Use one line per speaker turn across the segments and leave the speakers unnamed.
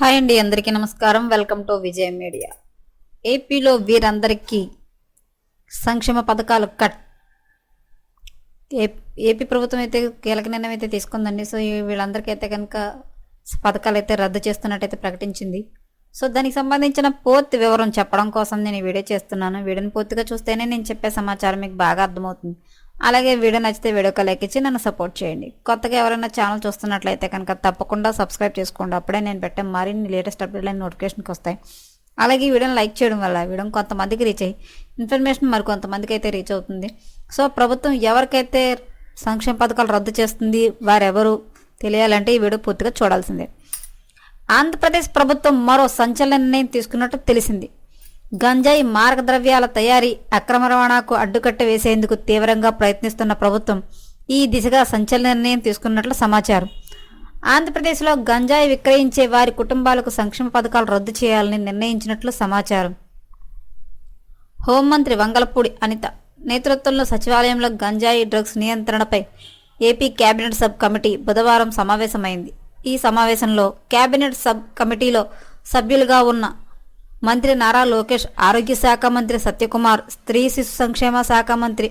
Hi అండి అందరికీ నమస్కారం. Welcome to Vijaya media. ఏపీలో వీరందరికీ సంక్షేమ పథకాలు కట్. ఏపీ ప్రభుత్వం అయితే కీలక నిర్ణయం అయితే తీసుకుందండి. సో వీళ్ళందరికీ అయితే కనుక పథకాలు అయితే రద్దు చేస్తున్నట్టయితే ప్రకటించింది. సో దానికి సంబంధించిన పూర్తి వివరం చెప్పడం కోసం నేను వీడియో చేస్తున్నాను. వీడియోని పూర్తిగా చూస్తేనే నేను చెప్పే సమాచారం మీకు బాగా అర్థమవుతుంది. అలాగే వీడియో నచ్చితే వీడియోకి లైక్ ఇచ్చి నన్ను సపోర్ట్ చేయండి. కొత్తగా ఎవరైనా ఛానల్ చూస్తున్నట్లయితే కనుక తప్పకుండా సబ్స్క్రైబ్ చేసుకోండి. అప్పుడే నేను పెట్టే మరిన్ని లేటెస్ట్ అప్డేట్ నోటిఫికేషన్కి వస్తాయి. అలాగే ఈ వీడియోని లైక్ చేయడం వల్ల వీడియో కొంతమందికి రీచ్ అయ్యి ఇన్ఫర్మేషన్ మరి కొంతమందికి అయితే రీచ్ అవుతుంది. సో ప్రభుత్వం ఎవరికైతే సంక్షేమ పథకాలు రద్దు చేస్తుంది వారెవరు తెలియాలంటే ఈ వీడియో పూర్తిగా చూడాల్సిందే. ఆంధ్రప్రదేశ్ ప్రభుత్వం మరో సంచలన నిర్ణయం తీసుకున్నట్టు తెలిసింది. గంజాయి మార్గద్రవ్యాల తయారీ అక్రమ రవాణాకు అడ్డుకట్ట వేసేందుకు తీవ్రంగా ప్రయత్నిస్తున్న ప్రభుత్వం ఈ దిశగా సంచలన నిర్ణయం తీసుకున్నట్లు సమాచారం. ఆంధ్రప్రదేశ్లో గంజాయి విక్రయించే వారి కుటుంబాలకు సంక్షేమ పథకాలు రద్దు చేయాలని నిర్ణయించినట్లు సమాచారం. హోంమంత్రి వంగలపూడి అనిత నేతృత్వంలో సచివాలయంలో గంజాయి డ్రగ్స్ నియంత్రణపై ఏపీ కేబినెట్ సబ్ కమిటీ బుధవారం సమావేశమైంది. ఈ సమావేశంలో కేబినెట్ సబ్ కమిటీలో సభ్యులుగా ఉన్న మంత్రి నారా లోకేష్ ఆరోగ్య శాఖ మంత్రి సత్యకుమార్ స్త్రీ శిశు సంక్షేమ శాఖ మంత్రి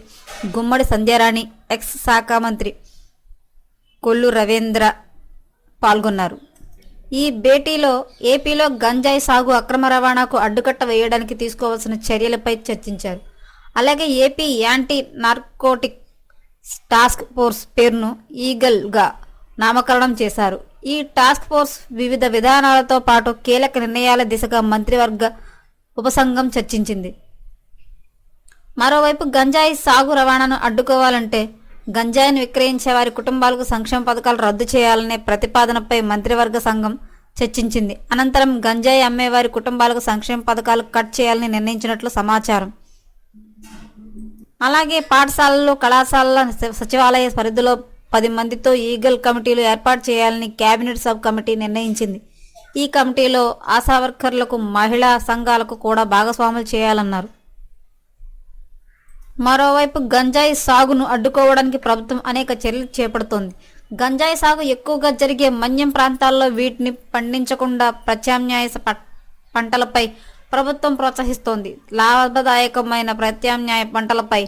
గుమ్మడి సంధ్యారాణి ఎక్స్ శాఖ మంత్రి కొల్లు రవీంద్ర పాల్గొన్నారు. ఈ భేటీలో ఏపీలో గంజాయి సాగు అక్రమ రవాణాకు అడ్డుకట్ట వేయడానికి తీసుకోవాల్సిన చర్యలపై చర్చించారు. అలాగే AP anti narcotic task force పేరును ఈగల్గా నామకరణం చేశారు. ఈ టాస్క్ ఫోర్స్ వివిధ విధానాలతో పాటు కీలక నిర్ణయాల దిశగా మంత్రివర్గ ఉపసంఘం చర్చించింది. మరోవైపు గంజాయి సాగు రవాణాను అడ్డుకోవాలంటే గంజాయిని విక్రయించే వారి కుటుంబాలకు సంక్షేమ పథకాలు రద్దు చేయాలనే ప్రతిపాదనపై మంత్రివర్గ సంఘం చర్చించింది. అనంతరం గంజాయి అమ్మేవారి కుటుంబాలకు సంక్షేమ పథకాలు కట్ చేయాలని నిర్ణయించినట్లు సమాచారం. అలాగే పాఠశాలలు కళాశాలల సచివాలయ పరిధిలో పది మందితో ఈగల్ కమిటీలు ఏర్పాటు చేయాలని కేబినెట్ సబ్ కమిటీ నిర్ణయించింది. ఈ కమిటీలో ఆశా వర్కర్లకు మహిళా సంఘాలకు కూడా భాగస్వాములు చేయాలన్నారు. మరోవైపు గంజాయి సాగును అడ్డుకోవడానికి ప్రభుత్వం అనేక చర్యలు చేపడుతోంది. గంజాయి సాగు ఎక్కువగా జరిగే మన్యం ప్రాంతాల్లో వీటిని పండించకుండా ప్రత్యామ్నాయ ప- పంటలపై ప్రభుత్వం ప్రోత్సహిస్తోంది. లాభదాయకమైన ప్రత్యామ్నాయ పంటలపై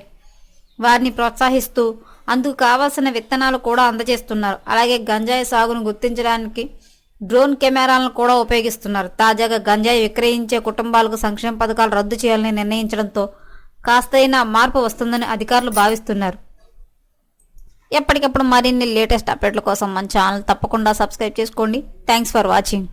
వారిని ప్రోత్సహిస్తూ అందుకు కావాల్సిన విత్తనాలు కూడా అందజేస్తున్నారు. అలాగే గంజాయి సాగును గుర్తించడానికి డ్రోన్ కెమెరాలను కూడా ఉపయోగిస్తున్నారు. తాజాగా గంజాయి విక్రయించే కుటుంబాలకు సంక్షేమ పథకాలు రద్దు చేయాలని నిర్ణయించడంతో కాస్తైనా మార్పు వస్తుందని అధికారులు భావిస్తున్నారు. ఎప్పటికప్పుడు మరిన్ని లేటెస్ట్ అప్డేట్ల కోసం మన ఛానల్ తప్పకుండా సబ్స్క్రైబ్ చేసుకోండి. Thanks for watching